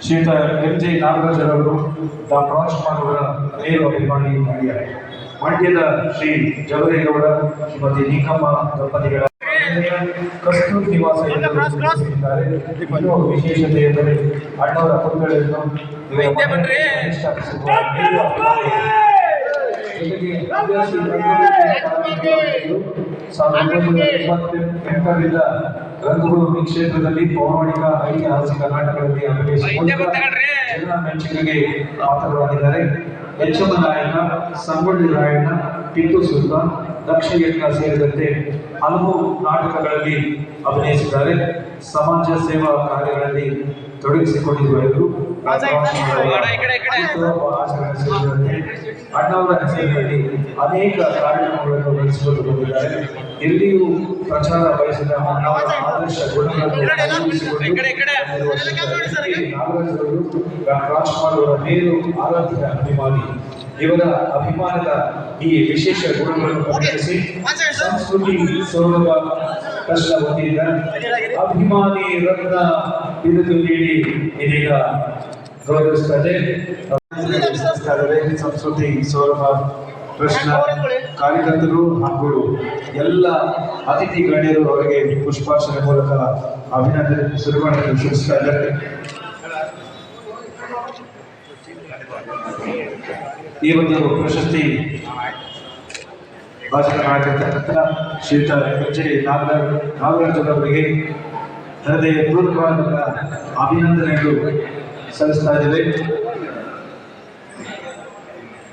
ಶ್ರೀಯುತ M J ನಾಗರಾಜರವರು doctor Rajkumar ಅವರ ನೇರ ಅಭಿಮಾನಿ ಮಂಡ್ಯ ಮಂಡ್ಯದ ಶ್ರೀ ಜವರೇಗೌಡ ಶ್ರೀಮತಿ ನಿಕಮ್ಮ ದಂಪತಿಗಳ ಕಸ್ತೂರ್ ನಿವಾಸ ವಿಶೇಷತೆ ಎಂದರೆ ಅಣ್ಣವರ ಪುತ್ರಗಳನ್ನು ಸಾವಿರದ ಒಂಬೈನೂರ ಎಂಬತ್ತೆಂಟರಿಂದ ರಂಗಭೂಮಿ ಕ್ಷೇತ್ರದಲ್ಲಿ ಪೌರಾಣಿಕ ಐತಿಹಾಸಿಕ ನಾಟಕಗಳಲ್ಲಿ ಜನರ ಮೆಚ್ಚುಗೆಗೆ ಪಾತ್ರರಾಗಿದ್ದಾರೆ. ಎಚ್ಚಮ್ಮ ನಾಯಕ ಸಂಗೊಳ್ಳಿ ರಾಯಣ್ಣ ಟಿಪ್ಪು ಸುಲ್ತಾನ್ ದಕ್ಷಿಣ ಯಜ್ಞ ಸೇರಿದಂತೆ ಹಲವು ನಾಟಕಗಳಲ್ಲಿ ಅಭಿನಯಿಸಿದ್ದಾರೆ. ಸಮಾಜ ಸೇವಾ ಕಾರ್ಯಗಳಲ್ಲಿ ತೊಡಗಿಸಿಕೊಂಡಿರುವ ಇವರು. ಆಚರಣೆ ಸೇರಿದಂತೆ ಅಣ್ಣವರ ಹೆಸರಿನಲ್ಲಿ ಅನೇಕ ಕಾರ್ಯಕ್ರಮಗಳನ್ನು ನಡೆಸಿಕೊಂಡು ಬಂದಿದ್ದಾರೆ. ಎಲ್ಲಿಯೂ ಪ್ರಚಾರ ಬಯಸಿದ ಅಣ್ಣವರ ಆದರ್ಶ ಗುಣಗಳನ್ನು ರಾಜ್ಕುಮಾರ್ ಮೇಲು ಆರಾಧಕ ಅಭಿಮಾನಿ. ಇವರ ಅಭಿಮಾನದ ಈ ವಿಶೇಷ ಗುಣಗಳನ್ನು ಪರಿಗಣಿಸಿ ಸಂಸ್ಕೃತಿ ಸೌರಭ ಕಷ್ಟ ಹೊಂದಿದ ಅಭಿಮಾನಿ ರತ್ನ ಇದನ್ನು ನೀಡಿ ಇದೀಗ ಸಂಸ್ಕೃತಿ ಸೌರಭ, ಕೃಷ್ಣ, ಕಾರ್ಯಕರ್ತರು ಹಾಗೂ ಎಲ್ಲ ಅತಿಥಿ ಗಣ್ಯರು ಅವರಿಗೆ ಪುಷ್ಪಾರ್ಚನೆ ಮೂಲಕ ಅಭಿನಂದನೆ ಶುರುಗಳನ್ನು ಸೂಚಿಸ್ತಾ ಇದ್ದಾರೆ. ಈ ಒಂದು ಪ್ರಶಸ್ತಿ ಭಾಷಣ ಮಾಡಿರ್ತಕ್ಕಂಥ ಶ್ರೀಯುತ ಜೆ ನಾಗರಾಜ್ ನಾಗರಾಜರವರಿಗೆ ಹೃದಯ ಪೂರ್ವಕ ಅಭಿನಂದನೆಗಳು ಸಲ್ಲಿಸ್ತಾ ಇದ್ದೇವೆ.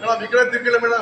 ಈ ಒಂದು ವೇದಿಕೆಗೆ ಎಲ್ಲ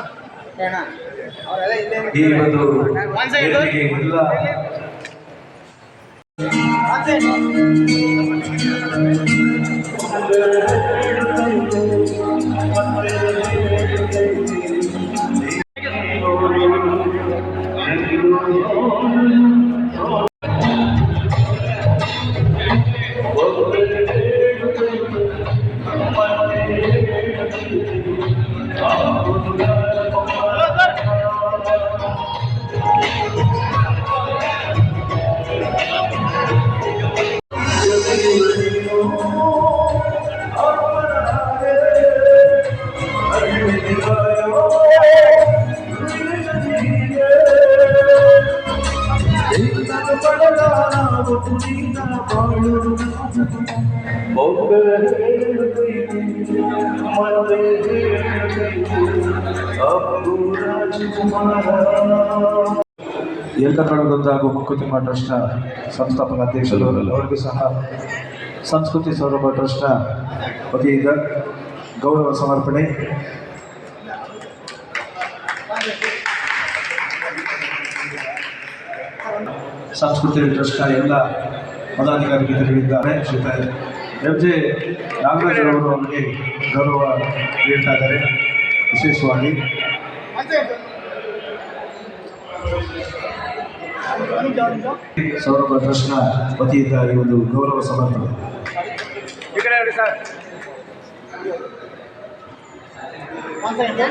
ಏಕಕಾಲದೊಂದು ಹಾಗೂ ಟ್ರಸ್ಟ್ ಟ್ರಸ್ಟ್ನ ಸಂಸ್ಥಾಪಕ ಅಧ್ಯಕ್ಷರು ಅವರಿಗೂ ಸಹ ಸಂಸ್ಕೃತಿ ಸೌರಭ ಟ್ರಸ್ಟ್ನ ವತಿಯಿಂದ ಗೌರವ ಸಮರ್ಪಣೆ. ಸಂಸ್ಕೃತಿ ಟ್ರಸ್ಟ್ ಎಲ್ಲ ಪದಾಧಿಕಾರಿ ಮಿತ್ರರಿದ್ದಾರೆ ಎಂ ಜೆ ನಾಗರಾಜರವರು ಅವರಿಗೆ ಗೌರವ ನೀಡ್ತಾ ಇದ್ದಾರೆ. ವಿಶೇಷವಾಗಿ ಸೌರಭ ಟ್ರಸ್ಟ್ನ ವತಿಯಿಂದ ಈ ಒಂದು ಗೌರವ ಸಮರ್ಪಣೆ. ಈ ಕಡೆ ನೋಡಿ sir One side, sir.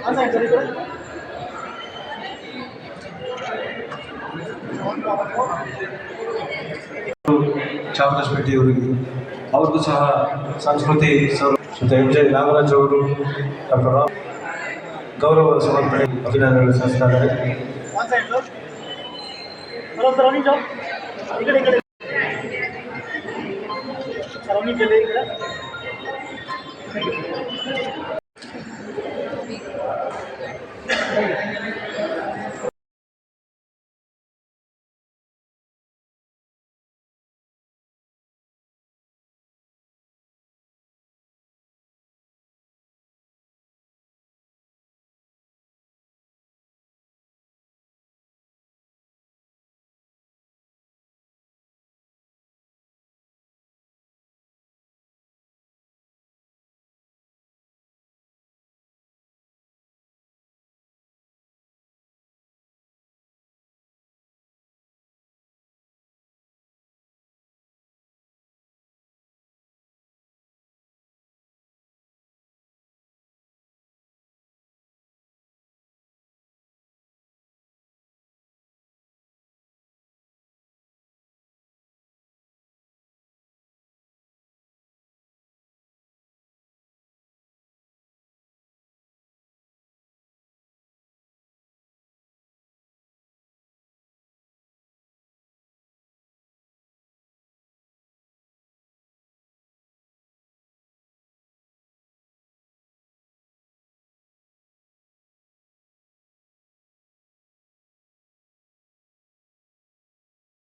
One side, sir, ಈ ಕಡೆ. ಚಾಮರಾಜಪೇಟೆಯವರಿಗೆ ಅವ್ರಿಗೂ ಸಹ ಸಂಸ್ಕೃತಿ ಸೌರ ಶ್ರೀ ಎಂ ಜೆ ನಾಗರಾಜ್ ಅವರು ಡಾಕ್ಟರ್ ರಾಮ್ ಗೌರವ ಸಮರ್ಪಣೆ ಅಭಿನಂದನೆಗಳು ಸಲ್ಲಿಸ್ತಾ ಇದ್ದಾರೆ One ちょっと待って。